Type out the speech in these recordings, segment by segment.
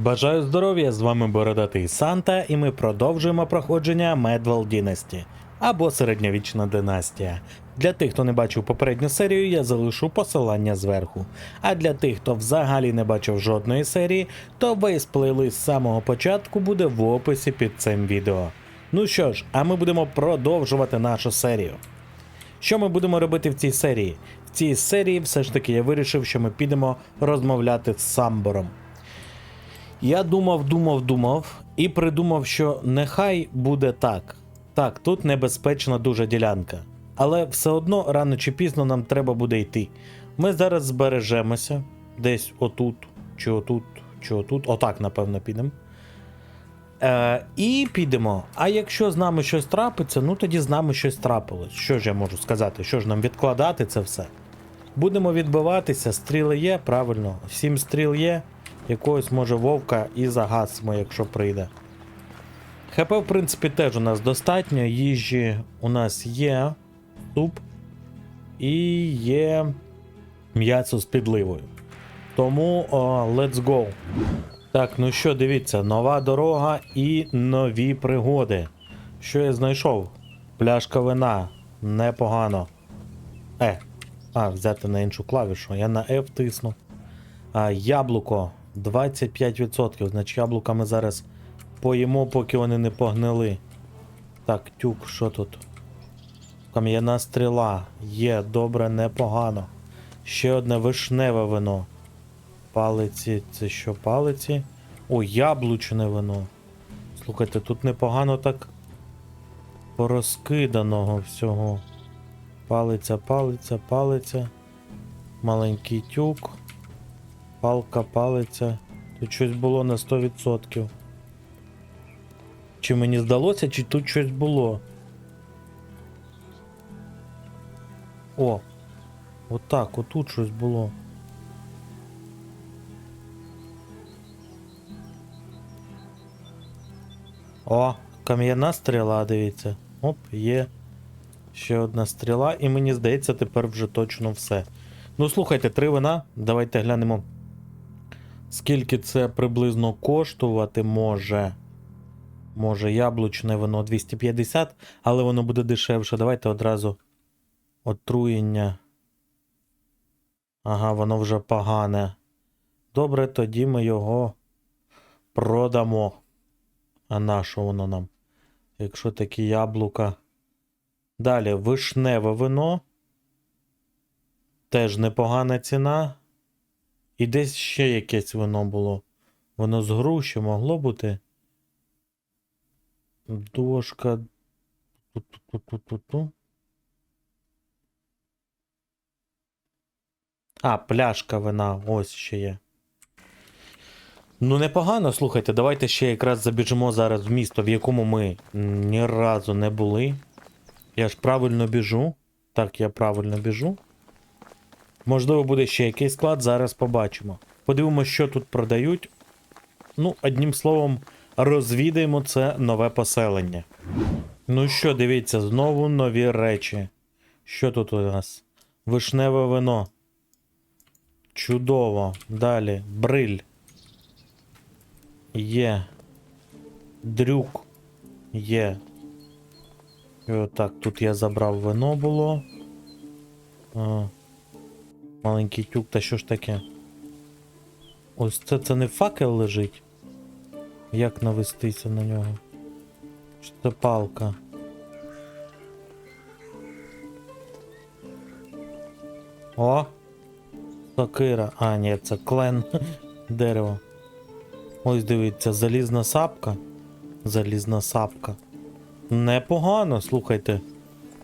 Бажаю здоров'я! З вами Бородатий Санта, і ми продовжуємо проходження Medwell Dynasty або середньовічна династія. Для тих, хто не бачив попередню серію, я залишу посилання зверху. А для тих, хто взагалі не бачив жодної серії, то весь плейлист з самого початку буде в описі під цим відео. Ну що ж, а ми будемо продовжувати нашу серію. Що ми будемо робити в цій серії? В цій серії все ж таки я вирішив, що ми підемо розмовляти з Самбором. Я думав, думав, думав і придумав, що нехай буде так. Так, тут небезпечна дуже ділянка. Але все одно рано чи пізно нам треба буде йти. Ми зараз збережемося десь отут, чи отут, чи отут. Отак, напевно, підемо. Е, і підемо. А якщо з нами щось трапиться, ну тоді з нами щось трапилось. Що ж я можу сказати? Що ж нам відкладати це все? Будемо відбиватися, стріли є, правильно. Сім стріл є. Якогось може вовка і загасимо, якщо прийде. ХП, в принципі, теж у нас достатньо. Їжі у нас є суп і є м'ясо з підливою. Тому о, let's go. Так, ну що, дивіться, нова дорога і нові пригоди. Що я знайшов? Пляшка вина. Непогано. Е. А, взяти на іншу клавішу. Я на F тисну. А, яблуко 25%. Значить, яблука ми зараз поїмо, поки вони не погнили. Так, тюк, що тут? Кам'яна стріла. Є, добре, непогано. Ще одне вишневе вино. Палиці, це що, палиці? О, яблучне вино. Слухайте, тут непогано так порозкиданого всього. Палиця, палиця, палиця. Маленький тюк. Палка, палиця. Тут щось було на 100%. Чи мені здалося, чи тут щось було? О! Отак, отут щось було. О, кам'яна стріла, дивіться. Оп, є. Ще одна стріла, і мені здається, тепер вже точно все. Ну, слухайте, три вина. Давайте глянемо. Скільки це приблизно коштувати може. Може, яблучне вино 250, але воно буде дешевше. Давайте одразу отруєння. Ага, воно вже погане. Добре, тоді ми його продамо. А на що воно нам? Якщо такі яблука. Далі вишневе вино. Теж непогана ціна. І десь ще якесь вино було. Воно з груші могло бути. Дошка. Ту-ту-ту-ту-ту. А, пляшка вина, ось ще є. Ну, непогано, слухайте, давайте ще якраз забіжимо зараз в місто, в якому ми ні разу не були. Я ж правильно біжу. Так, я правильно біжу. Можливо, буде ще якийсь склад, зараз побачимо. Подивимося, що тут продають. Ну, одним словом, розвідаємо це нове поселення. Ну що, дивіться, знову нові речі. Що тут у нас? Вишневе вино. Чудово. Далі. Бриль. Є. Дрюк. Є. І отак, тут я забрав вино було. А, маленький тюк, та що ж таке? Ось це це не факел лежить. Як навестися на нього? Чи це палка? О! Сокира. А, ні, це клен дерево. Ось дивіться, залізна сапка. Залізна сапка. Непогано, слухайте.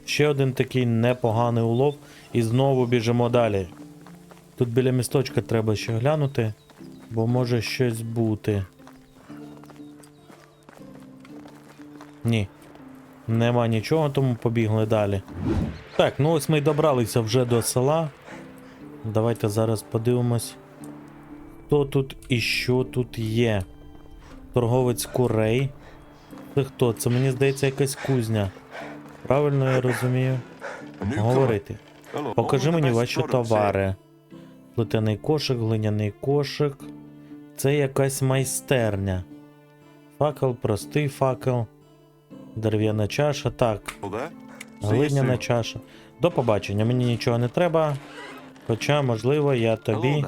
Ще один такий непоганий улов. І знову біжимо далі. Тут біля місточка треба ще глянути, бо може щось бути. Ні. Нема нічого, тому побігли далі. Так, ну ось ми й добралися вже до села. Давайте зараз подивимось, хто тут і що тут є. Торговець курей. Це хто? Це мені здається якась кузня. Правильно я розумію? Говорити. Покажи мені ваші товари. Плетений кошик, глиняний кошик. Це якась майстерня. Факел, простий факел. Дерев'яна чаша. Так, you глиняна чаша. До побачення, мені нічого не треба. Хоча, можливо, я тобі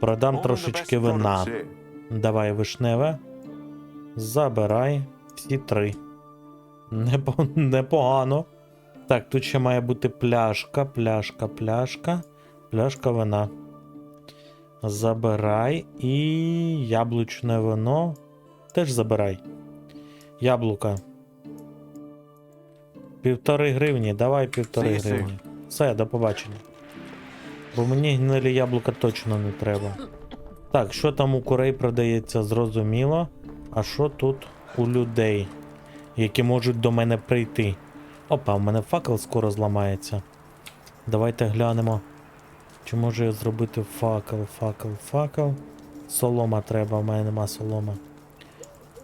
продам трошечки вина. Давай вишневе. Забирай всі три. Непогано. Так, тут ще має бути пляшка, пляшка, пляшка, пляшка вина. Забирай і яблучне вино. Теж забирай. Яблука. Півтори гривні, давай півтори See гривні. Все, до побачення. Бо мені гнилі яблука точно не треба. Так, що там у курей продається, зрозуміло. А що тут у людей, які можуть до мене прийти? Опа, в мене факел скоро зламається. Давайте глянемо. Чи можу я зробити факел, факел, факел. Солома треба, в мене нема соломи.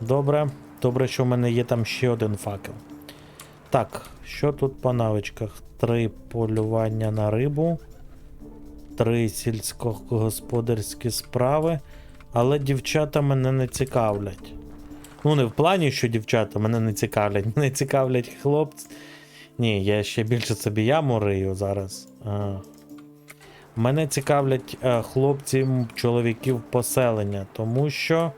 Добре. Добре, що в мене є там ще один факел. Так, що тут по навичках? Три полювання на рибу. Три сільськогосподарські справи. Але дівчата мене не цікавлять. Ну, не в плані, що дівчата мене не цікавлять. Мене цікавлять хлопці. Ні, я ще більше собі яму рию зараз. А. Мене цікавлять е, хлопці чоловіків поселення, тому що.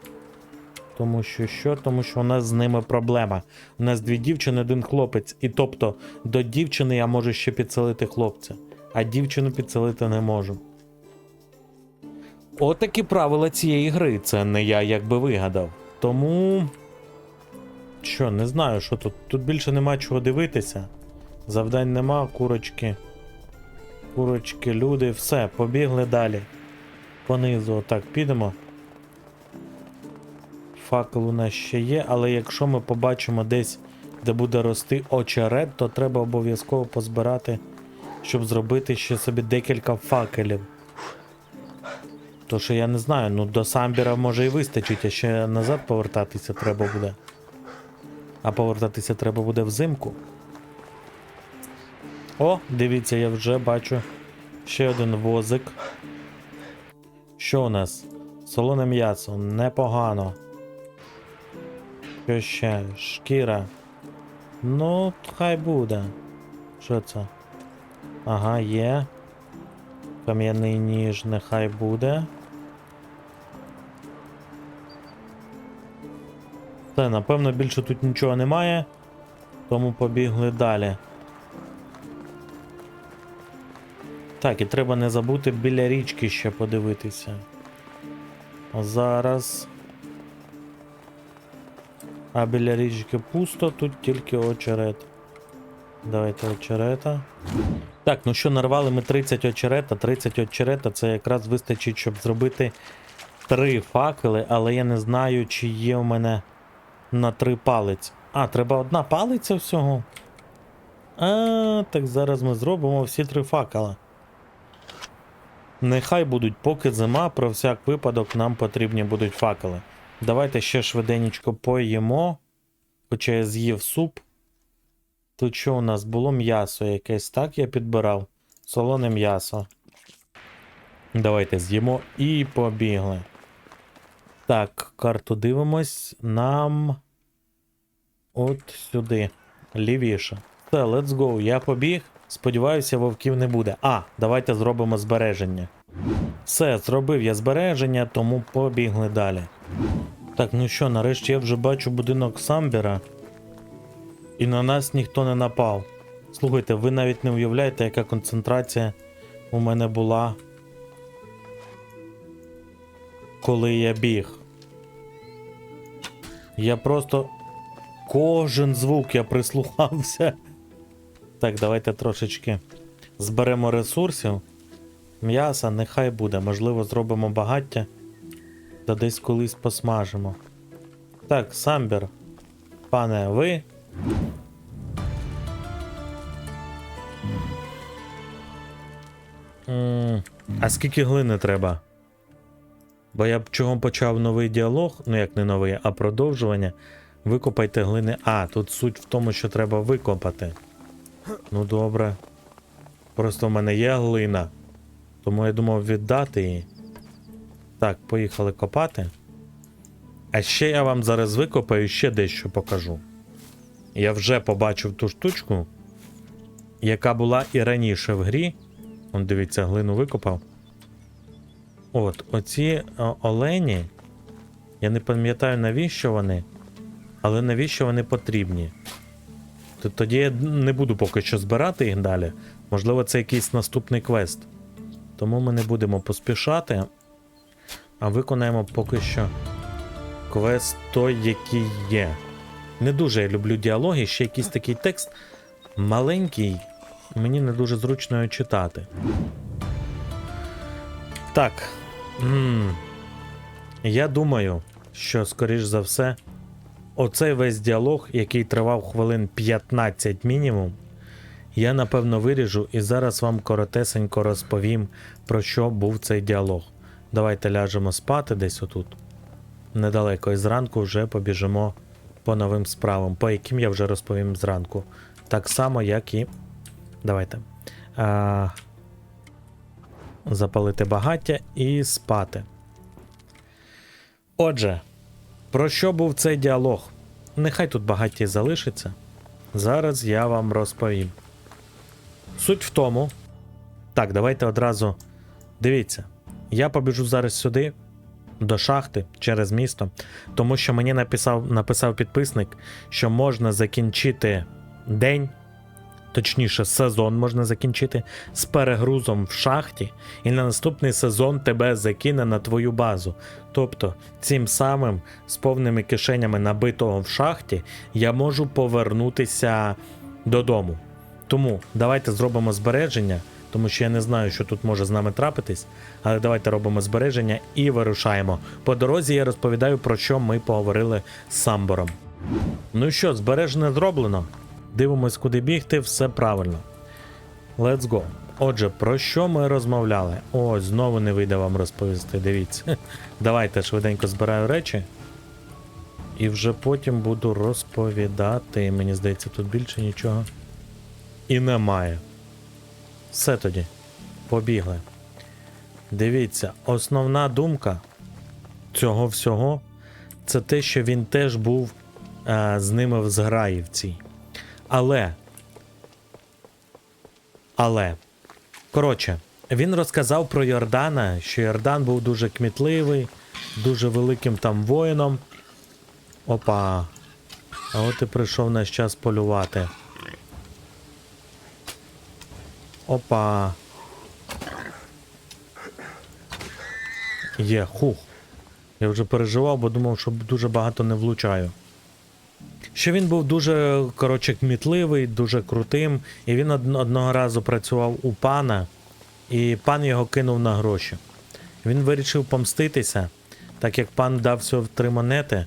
Тому що що? Тому що у нас з ними проблема. У нас дві дівчини, один хлопець. І тобто до дівчини я можу ще підселити хлопця, а дівчину підселити не можу. Отакі правила цієї гри. Це не я якби вигадав. Тому. Що, не знаю, що тут. Тут більше нема чого дивитися. Завдань нема, курочки. Курочки, люди, все, побігли далі. Понизу, отак, підемо. Факел у нас ще є, але якщо ми побачимо десь, де буде рости очерет, то треба обов'язково позбирати, щоб зробити ще собі декілька факелів. То що я не знаю, ну до самбіра може і вистачить, а ще назад повертатися треба буде. А повертатися треба буде взимку. О, дивіться, я вже бачу ще один возик. Що у нас? Солоне м'ясо, непогано. Що ще? Шкіра. Ну, хай буде. Що це? Ага, є. Кам'яний ніж, нехай буде. Все, напевно, більше тут нічого немає. Тому побігли далі. Так, і треба не забути біля річки ще подивитися. Зараз. А біля річки пусто, тут тільки очерет. Давайте очерета. Так, ну що, нарвали ми 30 очерета. 30 очерета це якраз вистачить, щоб зробити три факели, але я не знаю, чи є у мене на три палець. А, треба одна палиця всього. А, так зараз ми зробимо всі три факела. Нехай будуть, поки зима, про всяк випадок нам потрібні будуть факели. Давайте ще швиденечко поїмо. Хоча я з'їв суп. Тут що у нас було м'ясо якесь, так я підбирав. Солоне м'ясо. Давайте з'їмо і побігли. Так, карту дивимось. Нам. От сюди. Лівіше. Все, let's go. Я побіг. Сподіваюся, вовків не буде. А, давайте зробимо збереження. Все, зробив я збереження, тому побігли далі. Так, ну що, нарешті я вже бачу будинок Самбіра. І на нас ніхто не напав. Слухайте, ви навіть не уявляєте, яка концентрація у мене була. Коли я біг. Я просто. Кожен звук я прислухався. Так, давайте трошечки зберемо ресурсів. М'яса нехай буде, можливо, зробимо багаття. Та десь колись посмажимо. Так, самбір. Пане, ви. М, А скільки глини треба? Бо я б чого почав новий діалог, ну як не новий, а продовжування. Викопайте глини. А, тут суть в тому, що треба викопати. Ну добре. Просто в мене є глина. Тому я думав віддати її. Так, поїхали копати. А ще я вам зараз викопаю ще дещо покажу. Я вже побачив ту штучку, яка була і раніше в грі. Он дивіться, глину викопав. От, оці олені. Я не пам'ятаю, навіщо вони, але навіщо вони потрібні. Тоді я не буду поки що збирати їх далі. Можливо, це якийсь наступний квест. Тому ми не будемо поспішати, а виконаємо поки що квест той, який є. Не дуже я люблю діалоги, ще якийсь такий текст маленький, мені не дуже зручно його читати. Так. м, Я думаю, що, скоріш за все, оцей весь діалог, який тривав хвилин 15 мінімум, я напевно виріжу і зараз вам коротесенько розповім, про що був цей діалог. Давайте ляжемо спати десь отут. Недалеко і зранку вже побіжимо по новим справам, по яким я вже розповім зранку. Так само, як і. Давайте. А... Запалити багаття і спати. Отже, про що був цей діалог? Нехай тут багаті залишиться. Зараз я вам розповім. Суть в тому. Так, давайте одразу. Дивіться, я побіжу зараз сюди, до шахти через місто, тому що мені написав, написав підписник, що можна закінчити день, точніше, сезон можна закінчити з перегрузом в шахті, і на наступний сезон тебе закине на твою базу. Тобто, цим самим з повними кишенями набитого в шахті я можу повернутися додому. Тому давайте зробимо збереження, тому що я не знаю, що тут може з нами трапитись. Але давайте робимо збереження і вирушаємо. По дорозі я розповідаю, про що ми поговорили з Самбором. Ну що, збереження зроблено. Дивимось, куди бігти, все правильно. Let's go. Отже, про що ми розмовляли? О, знову не вийде вам розповісти. Дивіться. Давайте швиденько збираю речі. І вже потім буду розповідати. Мені здається, тут більше нічого. І немає. Все тоді. Побігли. Дивіться, основна думка цього всього це те, що він теж був е, з ними в зграї в цій. Але. Але. Коротше, він розказав про Йордана, що Йордан був дуже кмітливий, дуже великим там воїном. Опа. А от і прийшов наш час полювати. Опа. Є, хух. Я вже переживав, бо думав, що дуже багато не влучаю. Що він був дуже, коротше, кмітливий, дуже крутим, і він одного разу працював у пана, і пан його кинув на гроші. Він вирішив помститися, так як пан дав всього три монети,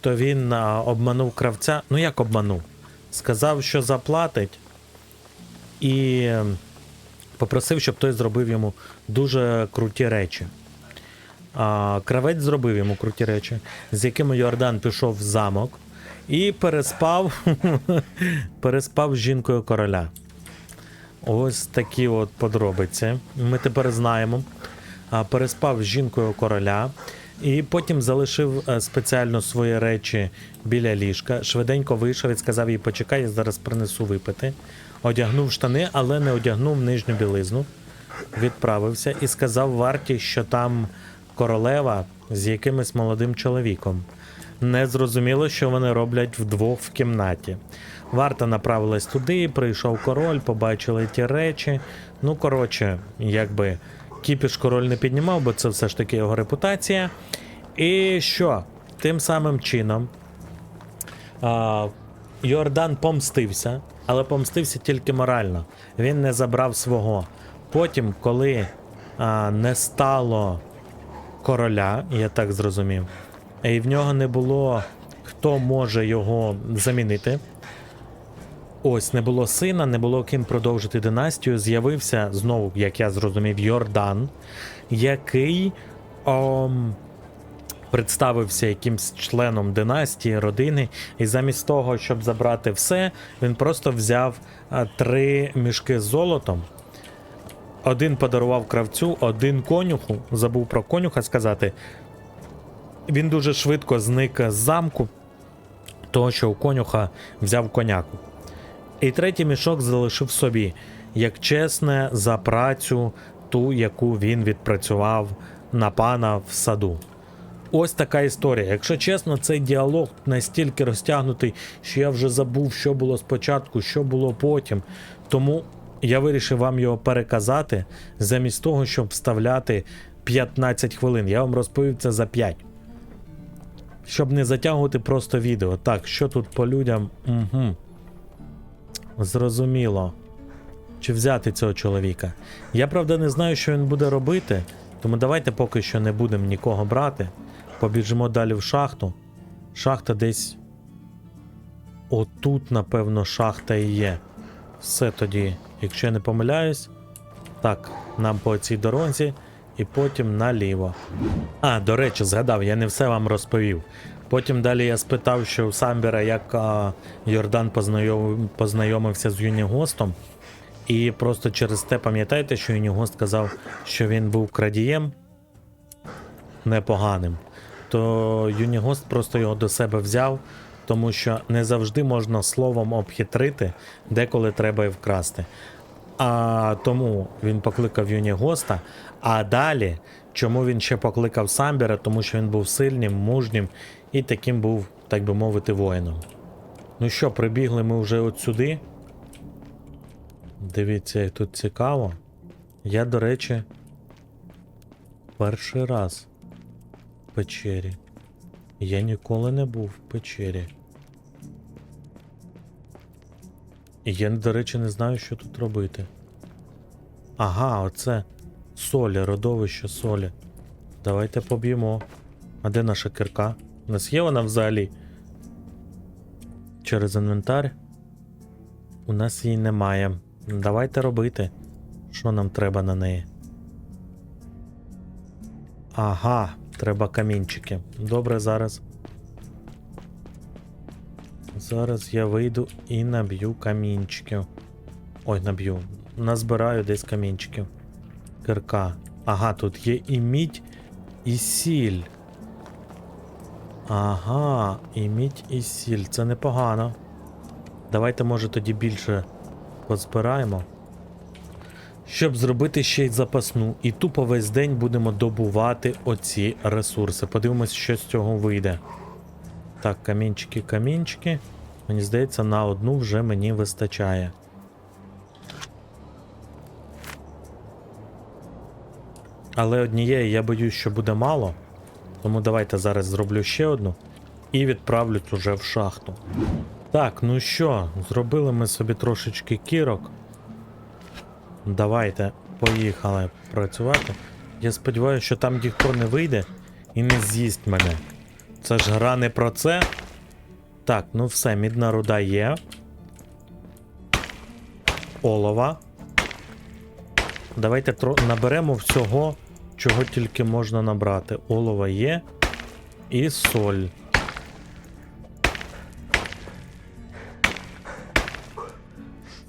то він обманув кравця. Ну як обманув? Сказав, що заплатить, і ем, попросив, щоб той зробив йому дуже круті речі. А, кравець зробив йому круті речі, з якими Йордан пішов в замок і переспав, переспав з жінкою короля. Ось такі от подробиці. Ми тепер знаємо. Переспав з жінкою короля. І потім залишив е, спеціально свої речі біля ліжка. Швиденько вийшов і сказав їй, почекай, я зараз принесу випити. Одягнув штани, але не одягнув нижню білизну. Відправився і сказав варті, що там королева з якимось молодим чоловіком. Не зрозуміло, що вони роблять вдвох в кімнаті. Варта направилась туди, прийшов король, побачили ті речі. Ну, коротше, якби кіпіш король не піднімав, бо це все ж таки його репутація. І що? Тим самим чином а, Йордан помстився, але помстився тільки морально. Він не забрав свого. Потім, коли а, не стало короля, я так зрозумів, і в нього не було хто може його замінити. Ось не було сина, не було ким продовжити династію. З'явився знову, як я зрозумів, Йордан, який ом, представився якимсь членом династії, родини, і замість того, щоб забрати все, він просто взяв а, три мішки з золотом один подарував кравцю, один конюху. Забув про конюха сказати. Він дуже швидко зник з замку, того, що у конюха взяв коняку. І третій мішок залишив собі, як чесне за працю, ту, яку він відпрацював на пана в саду. Ось така історія. Якщо чесно, цей діалог настільки розтягнутий, що я вже забув, що було спочатку, що було потім. Тому я вирішив вам його переказати замість того, щоб вставляти 15 хвилин. Я вам розповів це за 5. Щоб не затягувати просто відео. Так, що тут по людям? Угу. Зрозуміло. Чи взяти цього чоловіка? Я правда не знаю, що він буде робити, тому давайте поки що не будемо нікого брати. Побіжимо далі в шахту. Шахта десь. Отут, напевно, шахта і є. Все тоді, якщо я не помиляюсь. Так, нам по цій дорозі і потім наліво. А, до речі, згадав, я не все вам розповів. Потім далі я спитав, що у Самбера, як а, Йордан познайом, познайомився з Юнігостом. І просто через те пам'ятаєте, що Юнігост казав, що він був крадієм непоганим. То Юнігост просто його до себе взяв, тому що не завжди можна словом обхитрити, деколи треба і вкрасти. А тому він покликав Юнігоста. А далі, чому він ще покликав Самбера? Тому що він був сильним, мужнім і таким був, так би мовити, воїном. Ну що, прибігли ми вже от сюди. Дивіться, як тут цікаво. Я, до речі, перший раз в печері. Я ніколи не був в печері. Я, до речі, не знаю, що тут робити. Ага, оце солі, родовище солі. Давайте поб'ємо. А де наша кирка? У нас є вона взагалі? Через інвентар? У нас її немає. Давайте робити. Що нам треба на неї? Ага, треба камінчики. Добре, зараз. Зараз я вийду і наб'ю камінчиків. Ой, наб'ю. Назбираю десь камінчиків. Кирка. Ага, тут є і мідь, і сіль. Ага, і мідь, і сіль. Це непогано. Давайте, може, тоді більше позбираємо. Щоб зробити ще й запасну. І тупо весь день будемо добувати оці ресурси. Подивимось, що з цього вийде. Так, камінчики, камінчики. Мені здається, на одну вже мені вистачає. Але однієї я боюсь, що буде мало. Тому давайте зараз зроблю ще одну і відправлюсь уже в шахту. Так, ну що, зробили ми собі трошечки кірок. Давайте, поїхали працювати. Я сподіваюся, що там ніхто не вийде і не з'їсть мене. Це ж гра не про це. Так, ну все, мідна руда є. Олова. Давайте тро- наберемо всього, чого тільки можна набрати. Олова є. І соль.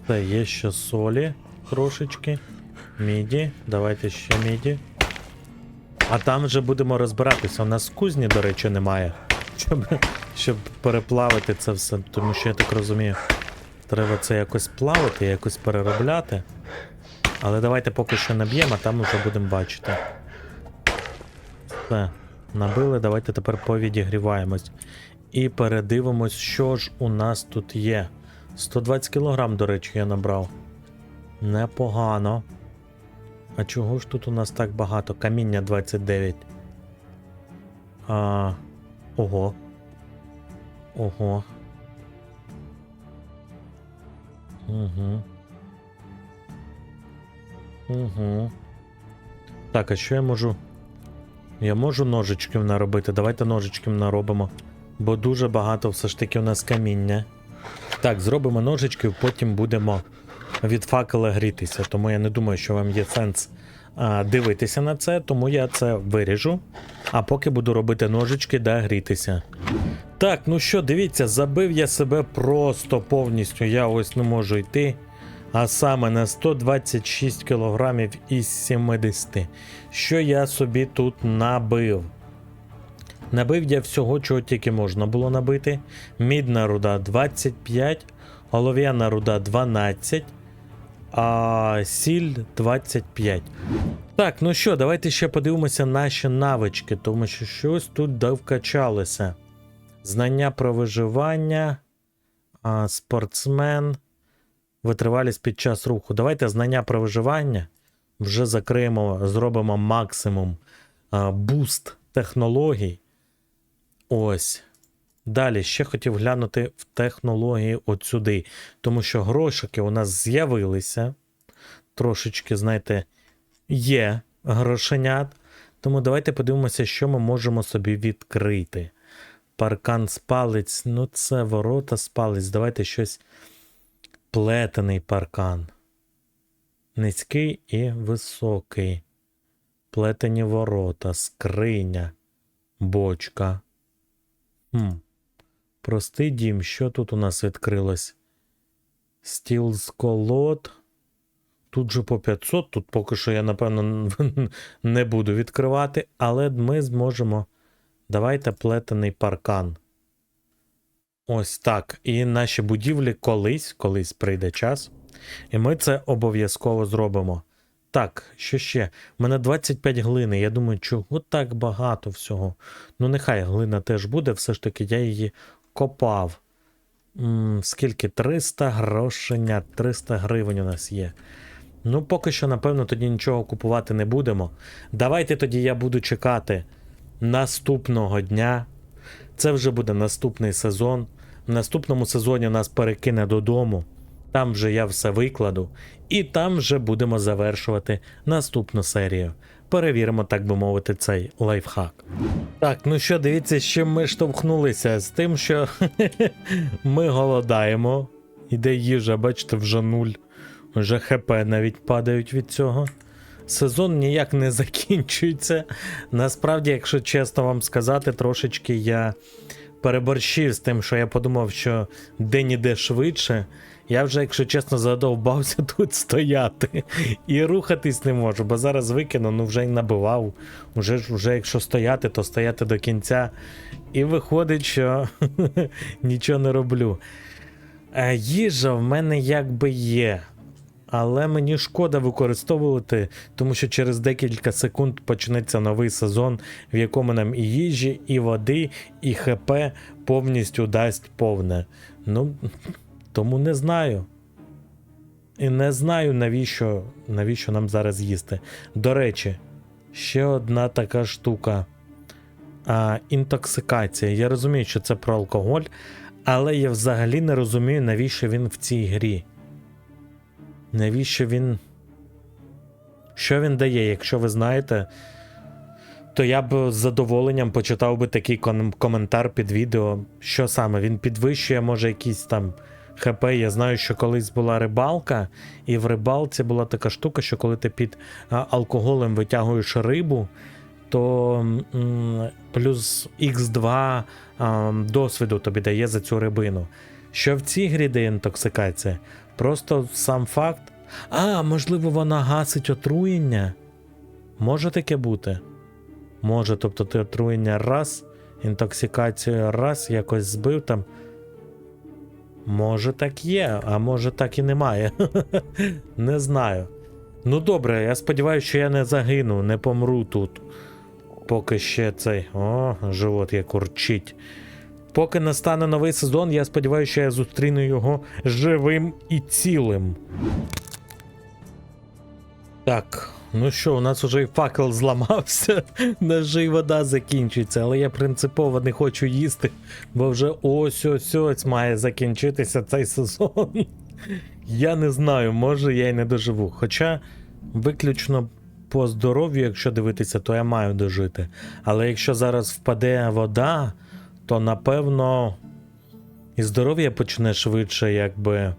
Та є ще солі трошечки. Міді. Давайте ще міді. А там вже будемо розбиратися. У нас кузні, до речі, немає. Щоб, щоб переплавити це все. Тому що я так розумію, треба це якось плавити, якось переробляти. Але давайте поки що наб'ємо, а там вже будемо бачити. Все, набили, давайте тепер повідігріваємось. І передивимось, що ж у нас тут є. 120 кг, до речі, я набрав. Непогано. А чого ж тут у нас так багато? Каміння 29. А, ого. Ого. Угу. Угу. Так, а що я можу? Я можу ножичків наробити. Давайте ножичків наробимо. Бо дуже багато все ж таки у нас каміння. Так, зробимо ножичків, потім будемо від факела грітися. Тому я не думаю, що вам є сенс а, дивитися на це, тому я це виріжу. А поки буду робити ножички, да грітися. Так, ну що, дивіться, забив я себе просто повністю. Я ось не можу йти. А саме на 126 кг із 70. Що я собі тут набив? Набив я всього, чого тільки можна було набити. Мідна руда 25, олов'яна руда 12, а сіль 25. Так, ну що, давайте ще подивимося наші навички, тому що щось тут довкачалося. Знання про виживання, спортсмен, витривалість під час руху. Давайте знання про виживання вже закриємо, зробимо максимум буст технологій. Ось. Далі ще хотів глянути в технології от сюди, тому що грошики у нас з'явилися. Трошечки, знаєте, є грошенят. Тому давайте подивимося, що ми можемо собі відкрити. Паркан з палець, ну це ворота з палець. Давайте щось плетений паркан. Низький і високий. Плетені ворота, скриня, бочка. Хм. Простий дім, що тут у нас відкрилось? Стіл з колод. Тут же по 500, тут поки що я, напевно, не буду відкривати, але ми зможемо. Давайте плетений паркан. Ось так. І наші будівлі колись, колись прийде час. І ми це обов'язково зробимо. Так, що ще? У мене 25 глини. Я думаю, чого так багато всього. Ну, нехай глина теж буде, все ж таки я її копав. М, скільки? 300 грошення, 300 гривень у нас є. Ну, поки що, напевно, тоді нічого купувати не будемо. Давайте тоді я буду чекати наступного дня. Це вже буде наступний сезон. В наступному сезоні нас перекине додому. Там вже я все викладу, і там вже будемо завершувати наступну серію. Перевіримо, так би мовити, цей лайфхак. Так, ну що, дивіться, з чим ми штовхнулися з тим, що ми голодаємо. Іде їжа, бачите, вже нуль. Вже ХП навіть падають від цього. Сезон ніяк не закінчується. Насправді, якщо чесно вам сказати, трошечки я переборщив з тим, що я подумав, що день іде швидше. Я вже, якщо чесно, задовбався тут стояти і рухатись не можу, бо зараз викину, ну вже й набивав. Уже, вже якщо стояти, то стояти до кінця. І виходить, що нічого не роблю. Е, Їжа в мене якби є. Але мені шкода використовувати, тому що через декілька секунд почнеться новий сезон, в якому нам і їжі, і води, і ХП повністю дасть повне. Ну, тому не знаю. І не знаю, навіщо, навіщо нам зараз їсти. До речі, ще одна така штука. А, інтоксикація. Я розумію, що це про алкоголь, але я взагалі не розумію, навіщо він в цій грі. Навіщо він. Що він дає, якщо ви знаєте, то я б з задоволенням почитав би такий коментар під відео. Що саме? Він підвищує, може, якісь там ХП. Я знаю, що колись була рибалка, і в рибалці була така штука, що коли ти під алкоголем витягуєш рибу, то плюс Х2 досвіду тобі дає за цю рибину. Що в цій грі дає інтоксикація? Просто сам факт. А, можливо, вона гасить отруєння. Може таке бути? Може, тобто ти отруєння раз, інтоксикацію раз, якось збив там. Може так є, а може так і немає. не знаю. Ну добре, я сподіваюся, що я не загину, не помру тут. Поки ще цей. О, живот як урчить. Поки настане новий сезон, я сподіваюся, що я зустріну його живим і цілим. Так, ну що, у нас уже і факел зламався, ножи і вода закінчується, але я принципово не хочу їсти, бо вже ось ось ось має закінчитися цей сезон. Я не знаю, може я й не доживу. Хоча виключно по здоров'ю, якщо дивитися, то я маю дожити. Але якщо зараз впаде вода, то напевно і здоров'я почне швидше, якби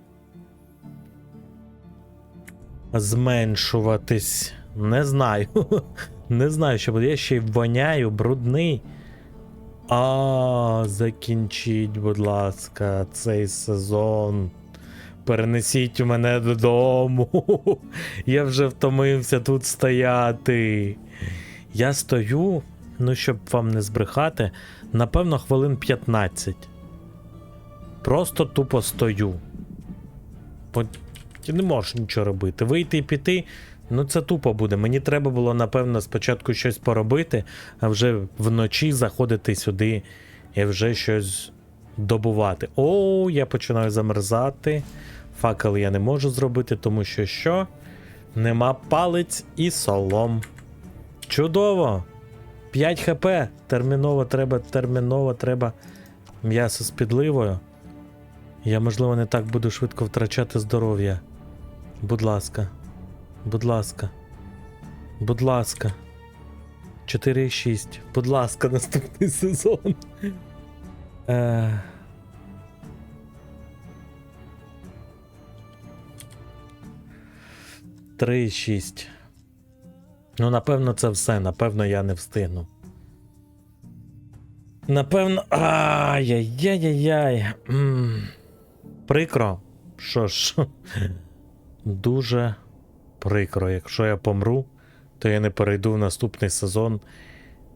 зменшуватись. Не знаю. Не знаю, що буде. Я ще й воняю, брудний. А, закінчіть, будь ласка, цей сезон. Перенесіть мене додому. Я вже втомився тут стояти. Я стою, ну щоб вам не збрехати, напевно, хвилин 15. Просто тупо стою. Бо ти не можеш нічого робити. Вийти і піти, ну це тупо буде. Мені треба було, напевно, спочатку щось поробити, а вже вночі заходити сюди і вже щось добувати. О, я починаю замерзати. Факел я не можу зробити, тому що що? Нема палець і солом. Чудово! 5 хп. Терміново треба, терміново треба м'ясо з підливою. Я, можливо, не так буду швидко втрачати здоров'я. Будь ласка. Будь ласка. Будь ласка. 4,6. Будь ласка, наступний сезон. Е... Три шість. Ну, напевно, це все. Напевно, я не встигну. Напевно. Ай-яй-яй-яй. М. Прикро. Що ж, дуже прикро. Якщо я помру, то я не перейду в наступний сезон.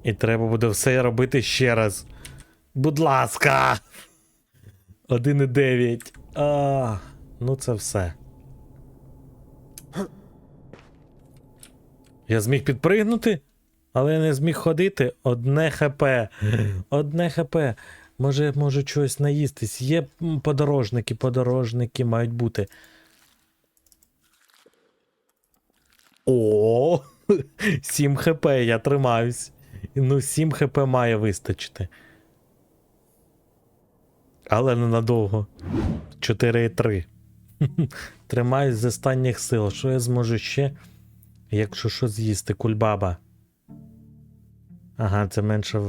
І треба буде все робити ще раз. Будь ласка. 1,9. А, ну це все. Я зміг підпригнути, але я не зміг ходити. Одне хп. Одне хп. Може, я можу чогось наїстись. Є подорожники, подорожники мають бути. О! 7 хп, я тримаюсь. Ну, 7 хп має вистачити. Але ненадовго. 4,3. Тримаюсь з останніх сил. Що я зможу ще? Якщо що з'їсти, кульбаба. Ага, це менше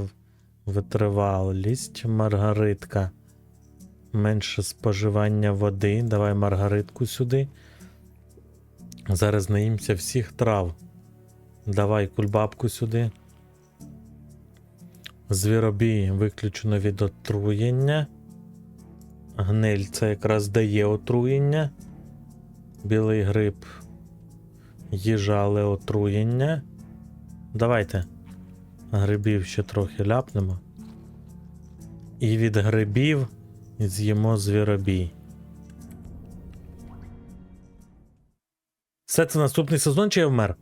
витривалість, маргаритка. Менше споживання води. Давай маргаритку сюди. Зараз наїмся всіх трав. Давай кульбабку сюди. Звіробій виключено від отруєння. Гниль це якраз дає отруєння. Білий гриб. Їжа, але отруєння. Давайте. Грибів ще трохи ляпнемо. І від грибів з'їмо звіробій. Все це наступний сезон чи я вмер?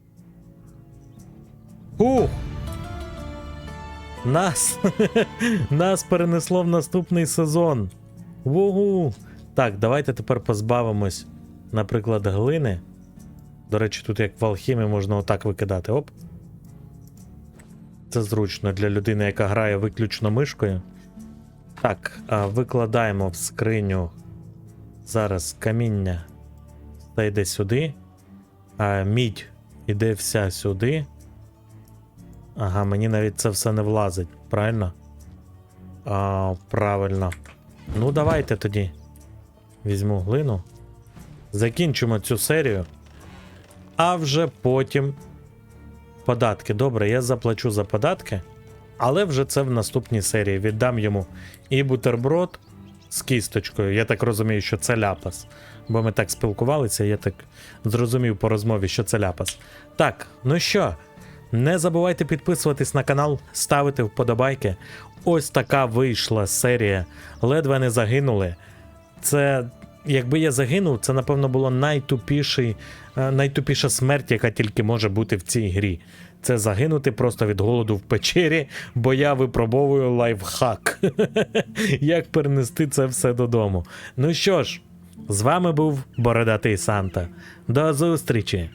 Ух! Нас! Нас перенесло в наступний сезон. Вугу! Так, давайте тепер позбавимось, наприклад, глини. До речі, тут як в алхімі можна отак викидати. Оп. Це зручно для людини, яка грає виключно мишкою. Так, викладаємо в скриню зараз каміння. Та йде сюди. А мідь іде вся сюди. Ага, мені навіть це все не влазить, правильно? А, правильно. Ну, давайте тоді. Візьму глину. Закінчимо цю серію. А вже потім. Податки. Добре, я заплачу за податки. Але вже це в наступній серії. Віддам йому і бутерброд з кісточкою. Я так розумію, що це ляпас. Бо ми так спілкувалися, я так зрозумів по розмові, що це ляпас. Так, ну що, не забувайте підписуватись на канал, ставити вподобайки. Ось така вийшла серія. Ледве не загинули. Це, якби я загинув, це напевно було найтупіший, е, найтупіша смерть, яка тільки може бути в цій грі. Це загинути просто від голоду в печері, бо я випробовую лайфхак. Як перенести це все додому. Ну що ж, з вами був Бородатий Санта. До зустрічі!